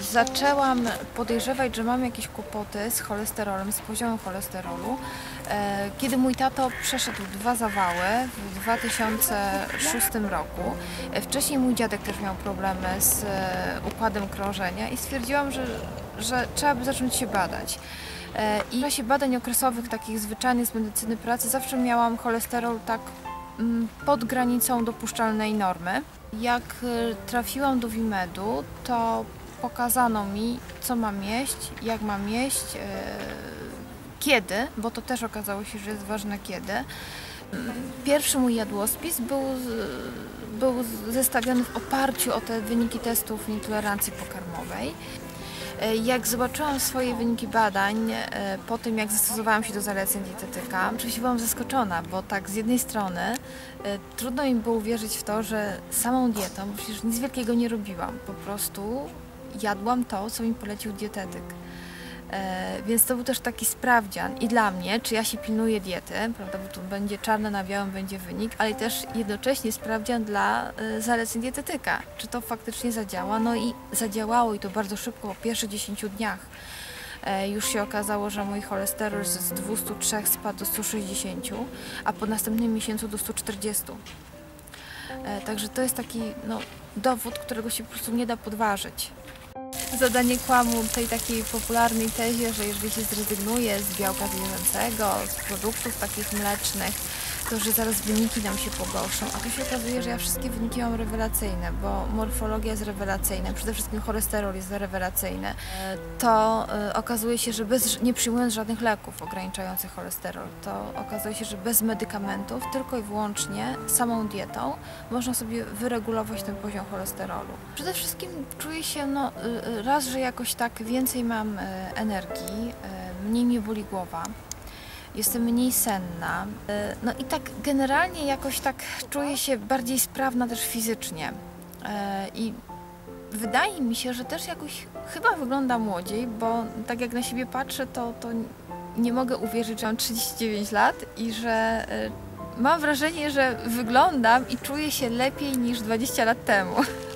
zaczęłam podejrzewać, że mam jakieś kłopoty z cholesterolem, z poziomem cholesterolu, e, kiedy mój tato przeszedł dwa zawały w 2006 roku. E, Wcześniej mój dziadek też miał problemy z e, układem krążenia i stwierdziłam, że, że trzeba by zacząć się badać. I w czasie badań okresowych, takich zwyczajnych z medycyny pracy, zawsze miałam cholesterol tak mm, pod granicą dopuszczalnej normy. Jak trafiłam do Wimedu, to pokazano mi, co mam jeść, jak mam jeść, y, kiedy, bo to też okazało się, że jest ważne kiedy. Pierwszy mój jadłospis był, był zestawiony w oparciu o te wyniki testów nietolerancji pokarmowej. E, Jak zobaczyłam swoje wyniki badań e, po tym, jak zastosowałam się do zaleceń dietetyka, oczywiście byłam zaskoczona, bo tak z jednej strony e, trudno mi było uwierzyć w to, że samą dietą, bo przecież nic wielkiego nie robiłam, po prostu jadłam to, co mi polecił dietetyk. E, Więc to był też taki sprawdzian i dla mnie, czy ja się pilnuję diety, prawda, bo tu będzie czarne na białym, będzie wynik, ale też jednocześnie sprawdzian dla e, zaleceń dietetyka, czy to faktycznie zadziała. No i zadziałało i to bardzo szybko, po pierwszych 10 dniach. E, Już się okazało, że mój cholesterol z 203 spadł do 160, a po następnym miesiącu do 140. E, Także to jest taki no, dowód, którego się po prostu nie da podważyć zadanie kłamu tej takiej popularnej tezie, że jeżeli się zrezygnuje z białka zwierzęcego, z produktów takich mlecznych, to że zaraz wyniki nam się pogorszą. A tu się okazuje, że ja wszystkie wyniki mam rewelacyjne, bo morfologia jest rewelacyjna, przede wszystkim cholesterol jest rewelacyjny. To e, okazuje się, że bez, nie przyjmując żadnych leków ograniczających cholesterol, to okazuje się, że bez medykamentów, tylko i wyłącznie samą dietą można sobie wyregulować ten poziom cholesterolu. Przede wszystkim czuję się, no, y, y, raz, że jakoś tak więcej mam y, energii, y, mniej mnie boli głowa, jestem mniej senna. y, No i tak generalnie jakoś tak czuję się bardziej sprawna też fizycznie. Y, I wydaje mi się, że też jakoś chyba wygląda młodziej, bo tak jak na siebie patrzę, to, to nie mogę uwierzyć, że mam 39 lat i że y, mam wrażenie, że wyglądam i czuję się lepiej niż 20 lat temu.